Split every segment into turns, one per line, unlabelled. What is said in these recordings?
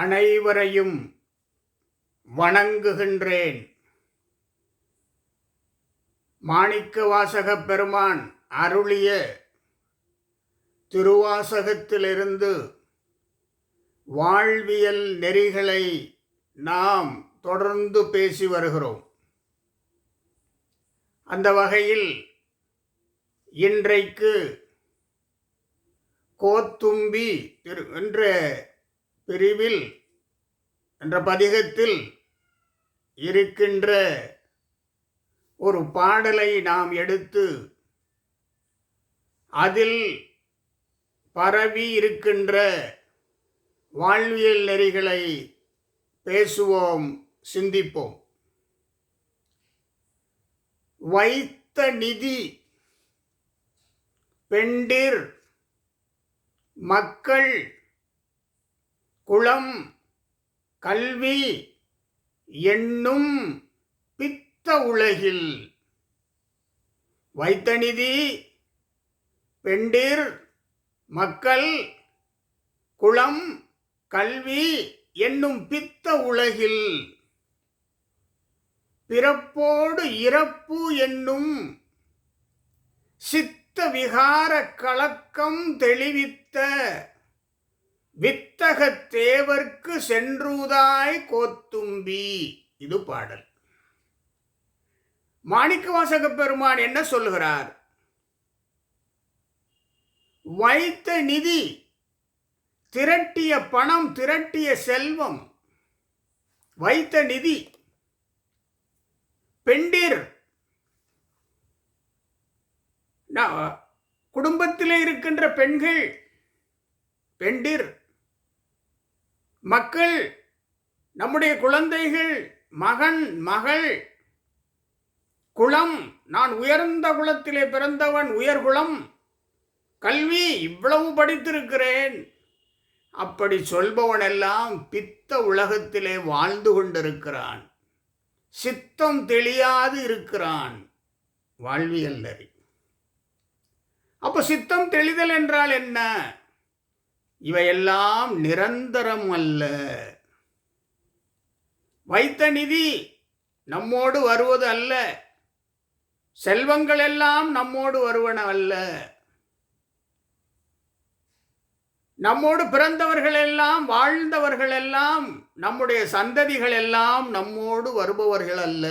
அனைவரையும் வணங்குகின்றேன். மாணிக்க வாசக பெருமான் அருளிய திருவாசகத்திலிருந்து வாழ்வியல் நெறிகளை நாம் தொடர்ந்து பேசி வருகிறோம். அந்த வகையில் இன்றைக்கு கோத்தும்பி என்ற பிரிவில் என்ற பதிகத்தில் இருக்கின்ற ஒரு பாடலை நாம் எடுத்து அதில் பரவி இருக்கின்ற வாழ்வியல் நெறிகளை பேசுவோம் சிந்திப்போம். வைத்த நிதி பெண்டிர் மக்கள் குளம் கல்வி என்னும் பித்த உலகில். வைத்தநிதி பெண்டிர் மக்கள் குளம் கல்வி என்னும் பித்த உலகில். பிறப்போடு இறப்பு என்னும் சித்த விகார கலக்கம் தெளிவித்த வித்தகத் தேவர்க்கு சென்றுதாய் கோத்தும்பி. இது பாடல். மாணிக்கவாசக பெருமான் என்ன சொல்லுகிறார்? வைத்த நிதி திரட்டிய பணம் திரட்டிய செல்வம் வைத்த நிதி பெண்டிர். குடும்பத்தில் இருக்கின்ற பெண்கள் பெண்டிர். மக்கள் நம்முடைய குழந்தைகள் மகன் மகள் குலம் நான் உயர்ந்த குலத்திலே பிறந்தவன் உயர்குளம் கல்வி இவ்வளவு படித்திருக்கிறேன். அப்படி சொல்பவனெல்லாம் பித்த உலகத்திலே வாழ்ந்து கொண்டிருக்கிறான். சித்தம் தெளியாது இருக்கிறான். வாழ்வியல் நெறி. அப்போ சித்தம் தெளிதல் என்றால் என்ன? இவையெல்லாம் நிரந்தரம் அல்ல வைத்த நிதி நம்மோடு வருவது அல்ல. செல்வங்கள் எல்லாம் நம்மோடு வருவன அல்ல. நம்மோடு பிறந்தவர்கள் எல்லாம் வாழ்ந்தவர்கள் எல்லாம் நம்முடைய சந்ததிகள் எல்லாம் நம்மோடு வருபவர்கள் அல்ல.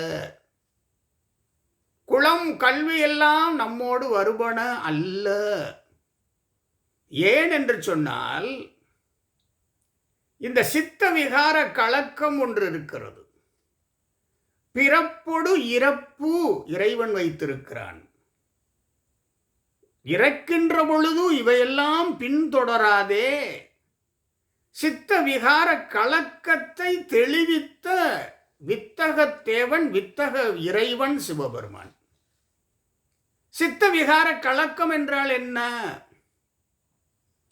குளம் கல்வி எல்லாம் நம்மோடு வருபன அல்ல. ஏன் என்று சொன்னால் இந்த சித்த விகார கலக்கம் ஒன்று இருக்கிறது. பிறப்பொடு இறப்பு இறைவன் வைத்திருக்கிறான். இறக்கின்ற பொழுது இவையெல்லாம் பின்தொடராதே. சித்த விகார கலக்கத்தை தெளிவித்த வித்தகத்தேவன் வித்தக இறைவன் சிவபெருமான். சித்த விகார கலக்கம் என்றால் என்ன?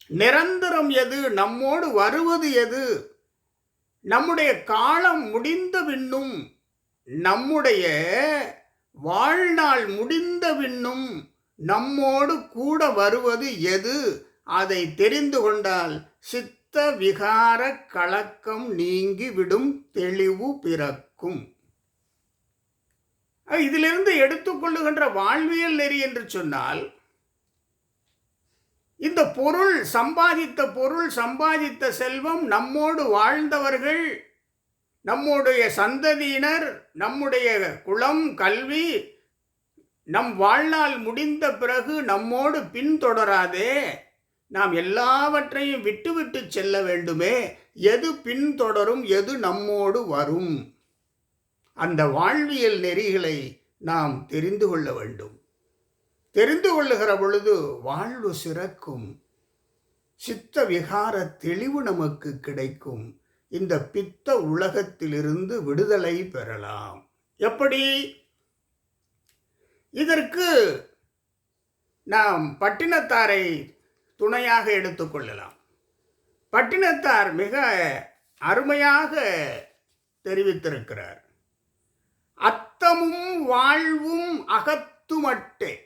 நிரந்தரம் எது? நம்மோடு வருவது எது? நம்முடைய காலம் முடிந்த பின்னும் நம்முடைய வாழ்நாள் முடிந்த பின்னும் நம்மோடு கூட வருவது எது? அதை தெரிந்து கொண்டால் சித்த விகார கலக்கம் நீங்கிவிடும் தெளிவு பிறக்கும். இதிலிருந்து எடுத்துக்கொள்ளுகின்ற வாழ்வியல் நெறி என்று சொன்னால் இந்த பொருள் சம்பாதித்த பொருள் சம்பாதித்த செல்வம் நம்மோடு வாழ்ந்தவர்கள் நம்முடைய சந்ததியினர் நம்முடைய குலம் கல்வி நம் வாழ்நாள் முடிந்த பிறகு நம்மோடு பின்தொடராதே. நாம் எல்லாவற்றையும் விட்டுவிட்டு செல்ல வேண்டுமே. எது பின்தொடரும் எது நம்மோடு வரும். அந்த வாழ்வியல் நெறிகளை நாம் தெரிந்து கொள்ள வேண்டும். தெரிந்து கொள்ளுகிற பொழுது வாழ்வு சிறக்கும். சித்த விகார தெளிவு நமக்கு கிடைக்கும். இந்த பித்த உலகத்திலிருந்து விடுதலை பெறலாம். எப்படி? இதற்கு நாம் பட்டினத்தாரை துணையாக எடுத்துக்கொள்ளலாம் பட்டினத்தார் மிக அருமையாக தெரிவித்திருக்கிறார். அத்தமும் வாழ்வும் அகத்துமட்டே.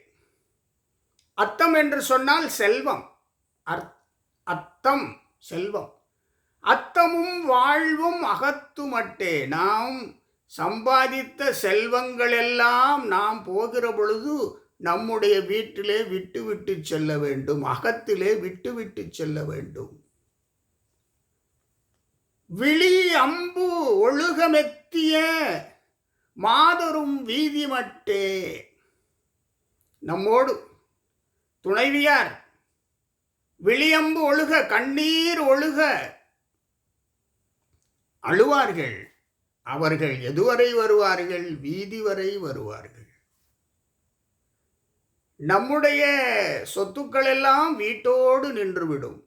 அத்தம் என்று சொன்னால் செல்வம். அர்த்தம் செல்வம். அத்தமும் வாழ்வும் அகத்துமட்டே நாம் சம்பாதித்த செல்வங்களெல்லாம் நாம் போகிற பொழுது நம்முடைய வீட்டிலே விட்டு விட்டு செல்ல வேண்டும். அகத்திலே விட்டு விட்டு செல்ல வேண்டும். விழி அம்பு ஒழுகமெத்திய மாதரும் வீதி மட்டே நம்மோடு துணைவியார் விளியம்பு ஒழுக கண்ணீர் ஒழுக. அழுவார்கள். அவர்கள் எதுவரை வருவார்கள்? வீதி வரை வருவார்கள். நம்முடைய சொத்துக்கள் எல்லாம் வீட்டோடு நின்றுவிடும்.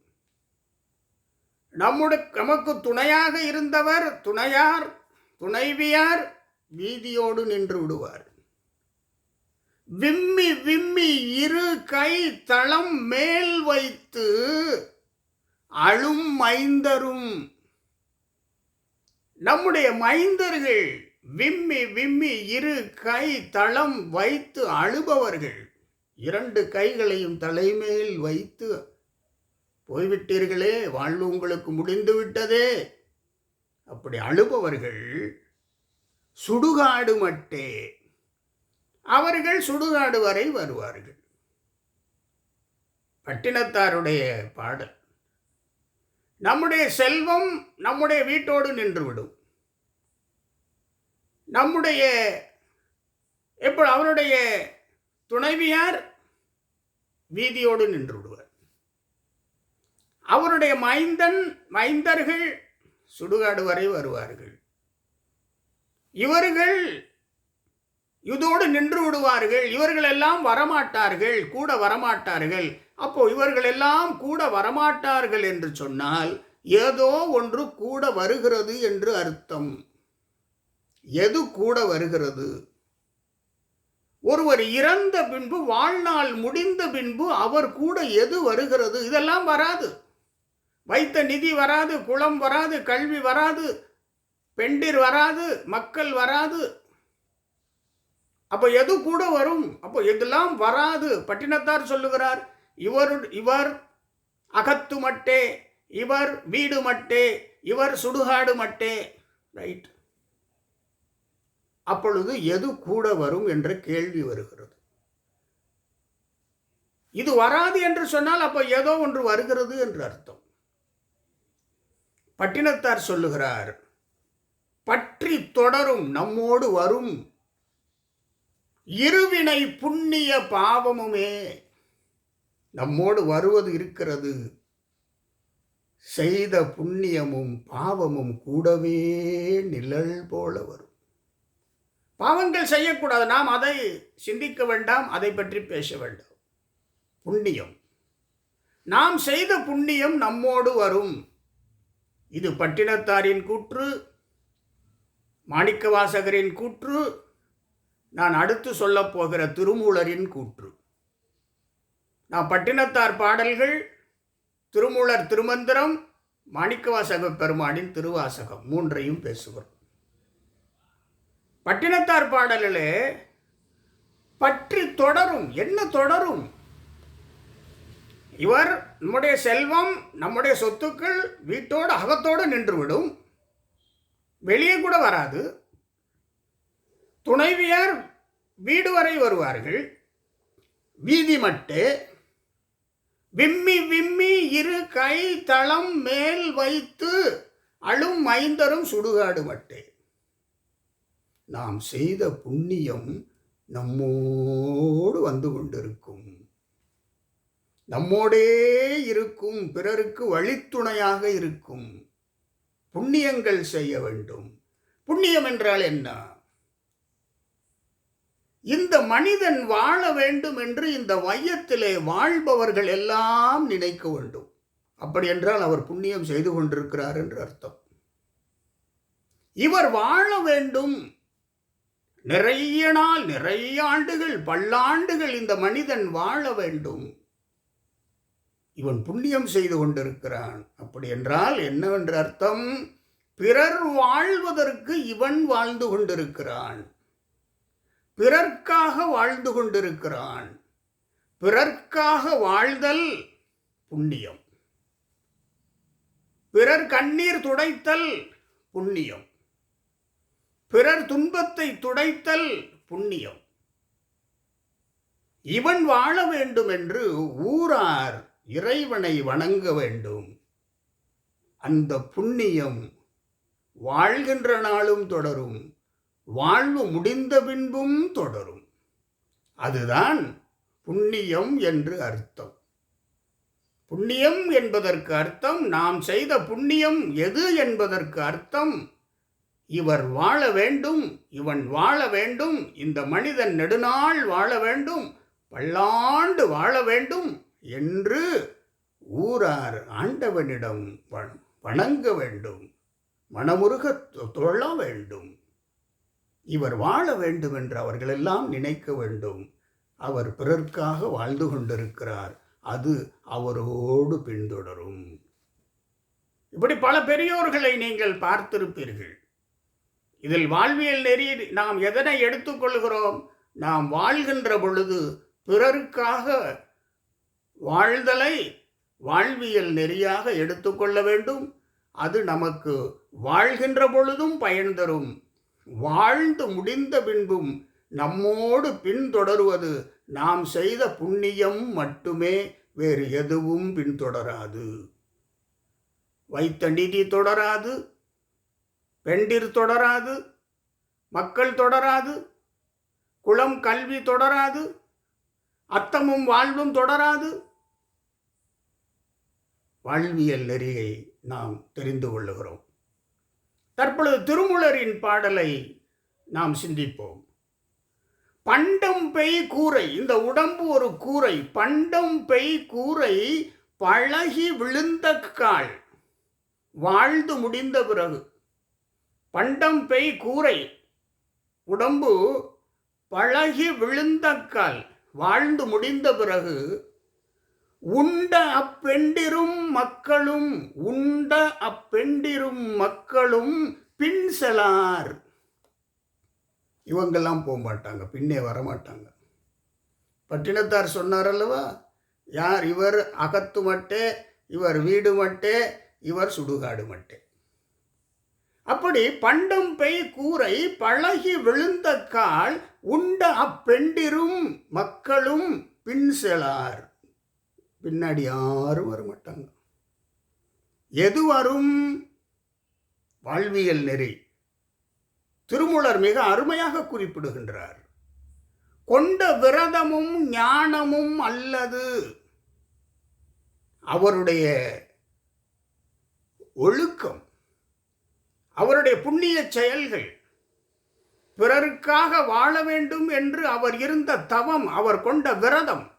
நம்முடைய நமக்கு துணையாக இருந்தவர் துணையார் துணைவியார் வீதியோடு நின்று விடுவார். விம்மி விம்மி இரு கை தளம் மேல் வைத்து அழும் மைந்தரும். நம்முடைய மைந்தர்கள் விம்மி விம்மி இரு கை தளம் வைத்து அழுபவர்கள். இரண்டு கைகளையும் தலைமேல் வைத்து போய்விட்டீர்களே வாழ்வு உங்களுக்கு முடிந்து விட்டதே. அப்படி அழுபவர்கள் சுடுகாடு மட்டே அவர்கள் சுடுகாடு வரை வருவார்கள். பட்டினத்தாருடைய பாடல். நம்முடைய செல்வம் நம்முடைய வீட்டோடு நின்றுவிடும். நம்முடைய இப்போ அவருடைய துணைவியார் வீதியோடு நின்று விடுவார் அவருடைய மைந்தன் மைந்தர்கள் சுடுகாடு வரை வருவார்கள். இவர்கள் இதோடு நின்று விடுவார்கள். இவர்கள் எல்லாம் வரமாட்டார்கள். கூட வரமாட்டார்கள். அப்போ இவர்கள் எல்லாம் கூட வரமாட்டார்கள் என்று சொன்னால் ஏதோ ஒன்று கூட வருகிறது என்று அர்த்தம். எது கூட வருகிறது? ஒருவர் இறந்த பின்பு வாழ்நாள் முடிந்த பின்பு அவர் கூட எது வருகிறது? இதெல்லாம் வராது. வைத்த நிதி வராது குளம் வராது கல்வி வராது பெண்டிர் வராது மக்கள் வராது. அப்போ எது கூட வரும்? அப்போ எதெல்லாம் வராது? பட்டினத்தார் சொல்லுகிறார் இவர் இவர் அகத்து மட்டே இவர் வீடு மட்டே இவர் சுடுகாடு மட்டே. ரைட் அப்பொழுது எது கூட வரும் என்ற கேள்வி வருகிறது. இது வராது என்று சொன்னால் அப்போ ஏதோ ஒன்று வருகிறது என்று அர்த்தம். பட்டினத்தார் சொல்லுகிறார் பற்றி தொடரும் நம்மோடு வரும் இருவினை புண்ணிய பாவமுமே. நம்மோடு வருவது இருக்கிறது. செய்த புண்ணியமும் பாவமும் கூடவே நிழல் போல வரும். பாவங்கள் செய்யக்கூடாது. நாம் அதை சிந்திக்க வேண்டாம். அதை பற்றி பேச வேண்டாம். புண்ணியம். நாம் செய்த புண்ணியம் நம்மோடு வரும். இது பட்டினத்தாரின் கூற்று மாணிக்கவாசகரின் கூற்று நான் அடுத்து சொல்லப் போகிற திருமூலரின் கூற்று. நான் பட்டினத்தார் பாடல்கள் திருமூலர் திருமந்திரம் மாணிக்கவாசக பெருமானின் திருவாசகம் மூன்றையும் பேசுகிறோம். பட்டினத்தார் பாடலிலே பற்றி தொடரும். என்ன தொடரும்? இவர் நம்முடைய செல்வம் நம்முடைய சொத்துக்கள் வீட்டோடு அகத்தோடு நின்றுவிடும். வெளியே கூட வராது. துணைவியார் வீடு வரை வருவார்கள். வீதி மட்டு. விம்மி விம்மி இரு கை தளம் மேல் வைத்து அழும் மைந்தரும் சுடுகாடு மட்டே. நாம் செய்த புண்ணியம் நம்மோடு வந்து கொண்டிருக்கும். நம்மோடே இருக்கும் பிறருக்கு வழித்துணையாக இருக்கும். புண்ணியங்கள் செய்ய வேண்டும். புண்ணியம் என்றால் என்ன? இந்த மனிதன் வாழ வேண்டும் என்று இந்த மையத்திலே வாழ்பவர்கள் எல்லாம் நினைக்க வேண்டும். அப்படி என்றால் அவர் புண்ணியம் செய்து கொண்டிருக்கிறார் என்று அர்த்தம். இவர் வாழ வேண்டும். நிறைய நாள் நிறைய ஆண்டுகள் பல்லாண்டுகள் இந்த மனிதன் வாழ வேண்டும். இவன் புண்ணியம் செய்து கொண்டிருக்கிறான். அப்படி என்றால் என்னவென்ற அர்த்தம்? பிறர் வாழ்வதற்கு இவன் வாழ்ந்து கொண்டிருக்கிறான். பிறர்க்காக வாழ்ந்து கொண்டிருக்கிறான். பிறர்க்காக வாழ்தல் புண்ணியம். பிறர் கண்ணீர் துடைத்தல் புண்ணியம். பிறர் துன்பத்தை துடைத்தல் புண்ணியம். இவன் வாழ வேண்டும் என்று ஊரார் இறைவனை வணங்க வேண்டும். அந்த புண்ணியம் வாழ்கின்ற நாளும் தொடரும். வாழ்வு முடிந்த பின்பும் தொடரும். அதுதான் புண்ணியம் என்று அர்த்தம். புண்ணியம் என்பதற்கு அர்த்தம் நாம் செய்த புண்ணியம் எது என்பதற்கு அர்த்தம்? இவர் வாழ வேண்டும் இவன் வாழ வேண்டும் இந்த மனிதன் நெடுநாள் வாழ வேண்டும் பல்லாண்டு வாழ வேண்டும் என்று ஊரார் ஆண்டவனிடம் வணங்க வேண்டும் மனமுருக தொ- தொழ வேண்டும். இவர் வாழ வேண்டும் என்று அவர்களெல்லாம் நினைக்க வேண்டும். அவர் பிறர்க்காக வாழ்ந்து கொண்டிருக்கிறார். அது அவரோடு பின்தொடரும். இப்படி பல பெரியோர்களை நீங்கள் பார்த்திருப்பீர்கள். இதில் வாழ்வியல் நெறி நாம் எதனை எடுத்துக்கொள்கிறோம் நாம் வாழ்கின்ற பொழுது பிறருக்காக வாழ்தலை வாழ்வியல் நெறியாக எடுத்துக்கொள்ள வேண்டும். அது நமக்கு வாழ்கின்ற பொழுதும் பயன் தரும். வாழ்ந்து முடிந்த பின்பும் நம்மோடு பின்தொடருவது நாம் செய்த புண்ணியம் மட்டுமே வேறு எதுவும் பின்தொடராது. வைத்த நிதி தொடராது பெண்டிர் தொடராது மக்கள் தொடராது குளம் கல்வி தொடராது அத்தமும் வாழ்வும் தொடராது. வாழ்வியல் நெறியை நாம் தெரிந்து கொள்ளுகிறோம். தற்பொழுது திருமுலரின் பாடலை நாம் சிந்திப்போம். பண்டம் பெய் கூரை இந்த உடம்பு ஒரு கூரை பண்டம் பெய் கூரை பழகி விழுந்த கால் வாழ்ந்து முடிந்த பிறகு. பண்டம் பெய் கூரை உடம்பு பழகி விழுந்த கால் வாழ்ந்து முடிந்த பிறகு உண்ட அப்பெண்டிரும் மக்களும் உண்ட அப்பெண்டிரும் மக்களும் பின் செலார். இவங்கெல்லாம் போக மாட்டாங்க பின்னே வர மாட்டாங்க. பட்டினத்தார் சொன்னார் அல்லவா? யார் இவர் அகத்து மட்டே இவர் வீடு மட்டே இவர் சுடுகாடு மட்டே. அப்படி பண்டம் பெய் கூரை பழகி விழுந்த கால் உண்ட அப்பெண்டிரும் மக்களும் பின் செலார். பின்னாடி யாரும் வர மாட்டாங்க. எது வரும்? வாழ்வியல் நெறி. திருமூலர் மிக அருமையாக குறிப்பிடுகின்றார். கொண்ட விரதமும் ஞானமும் அல்லது அவருடைய ஒழுக்கம் அவருடைய புண்ணிய செயல்கள் பிறருக்காக வாழ வேண்டும் என்று அவர் இருந்த தவம் அவர் கொண்ட விரதம்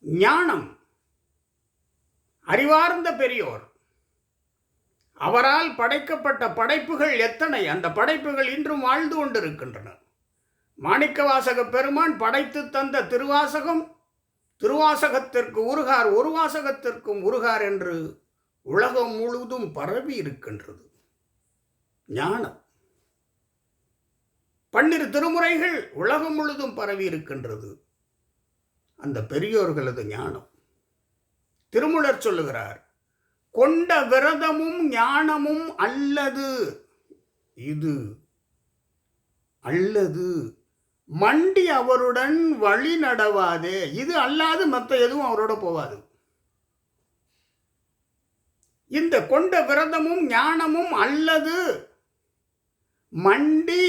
ஞானம். அறிவார்ந்த பெரியோர். அவரால் படைக்கப்பட்ட படைப்புகள் எத்தனை? அந்த படைப்புகள் இன்றும் வாழ்ந்து கொண்டிருக்கின்றன. மாணிக்கவாசக பெருமான் படைத்து தந்த திருவாசகம் திருவாசகத்திற்கு உருகார் ஒரு வாசகத்திற்கும் உருகார் என்று உலகம் முழுவதும் பரவி இருக்கின்றது. ஞானம். பன்னிரு திருமுறைகள் உலகம் முழுதும் பரவி இருக்கின்றது. அந்த பெரியோர்களது ஞானம். திருமுலர் சொல்லுகிறார் கொண்ட விரதமும் ஞானமும் அல்லது இது அல்லது மண்டி அவருடன் வழி நடவாதே இது அல்லாது மற்ற எதுவும் அவரோட போவாது. இந்த கொண்ட விரதமும் ஞானமும் அல்லது மண்டி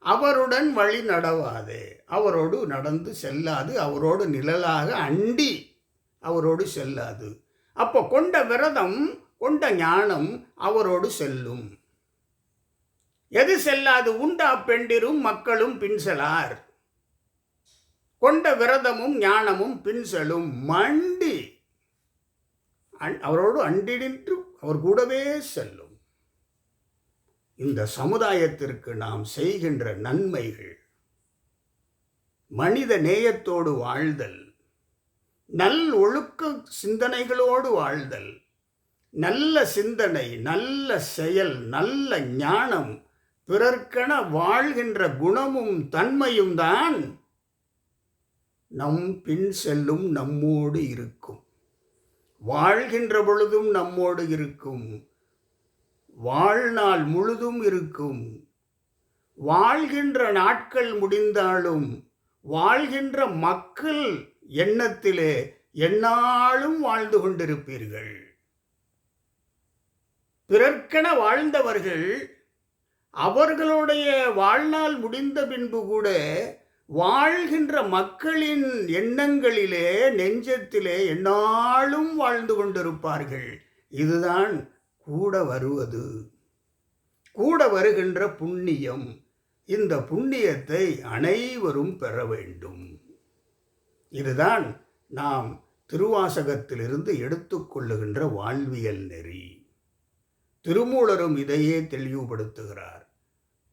அவருடன் வழி நடவாதே. அவரோடு நடந்து செல்லாது. அவரோடு நிழலாக அண்டி அவரோடு செல்லாது. அப்போ கொண்ட விரதம் கொண்ட ஞானம் அவரோடு செல்லும். எது செல்லாது? உண்டா பெண்டிரும் மக்களும் பின்செலார் கொண்ட விரதமும் ஞானமும் பின்செலும் மண்டி. அன்- அவரோடு அண்டினின்று அவர் கூடவே செல்லும். இந்த சமுதாயத்திற்கு நாம் செய்கின்ற நன்மைகள். மனித நேயத்தோடு வாழ்தல். நல் ஒழுக்க சிந்தனைகளோடு வாழ்தல். நல்ல சிந்தனை நல்ல செயல் நல்ல ஞானம் பிறர்க்கென வாழ்கின்ற குணமும் தன்மையும் தான் நம் பின் செல்லும் நம்மோடு இருக்கும். வாழ்கின்ற பொழுதும் நம்மோடு இருக்கும். வாழ்நாள் முழுதும் இருக்கும். வாழ்கின்ற நாட்கள் முடிந்தாலும் வாழ்கின்ற மக்கள் எண்ணத்திலே எந்நாளும் வாழ்ந்து கொண்டிருப்பீர்கள். பிறர்க்கென வாழ்ந்தவர்கள் அவர்களுடைய வாழ்நாள் முடிந்த பின்பு கூட வாழ்கின்ற மக்களின் எண்ணங்களிலே நெஞ்சத்திலே எந்நாளும் வாழ்ந்து கொண்டிருப்பார்கள். இதுதான் கூட வருவது. கூட வருகின்ற புண்ணியம். இந்த புண்ணியத்தை அனைவரும் பெற வேண்டும். இதுதான் நாம் திருவாசகத்திலிருந்து எடுத்துக்கொள்ளுகின்ற வாழ்வியல் நெறி. திருமூலரும் இதையே தெளிவுபடுத்துகிறார்.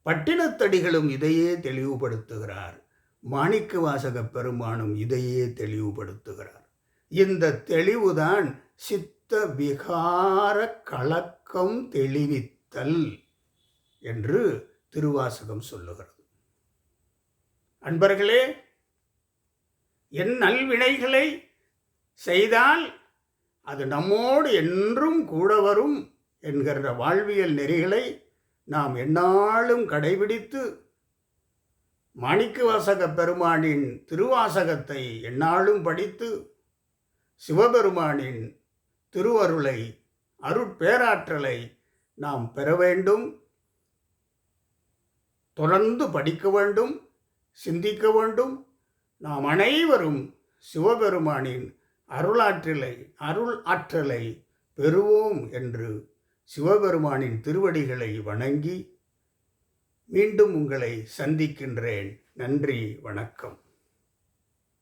பட்டினத்தடிகளும் இதையே தெளிவுபடுத்துகிறார். மாணிக்க வாசக பெருமானும் இதையே தெளிவுபடுத்துகிறார். இந்த தெளிவுதான் சித்த விகார கலக்கம் தெளிவித்தல் என்று திருவாசகம் சொல்லுகிறது. அன்பர்களே என் நல்வினைகளை செய்தால் அது நம்மோடு என்றும் கூட வரும் என்கிற வாழ்வியல் நெறிகளை நாம் எந்நாளும் கடைபிடித்து மாணிக்கவாசக பெருமானின் திருவாசகத்தை எந்நாளும் படித்து சிவபெருமானின் திருவருளை அருட்பேராற்றலை நாம் பெற வேண்டும். தொடர்ந்து படிக்க வேண்டும் சிந்திக்க வேண்டும். நாம் அனைவரும் சிவபெருமானின் அருளாற்றலை அருள் ஆற்றலை பெறுவோம் என்று சிவபெருமானின் திருவடிகளை வணங்கி மீண்டும் உங்களை சந்திக்கின்றேன். நன்றி வணக்கம்.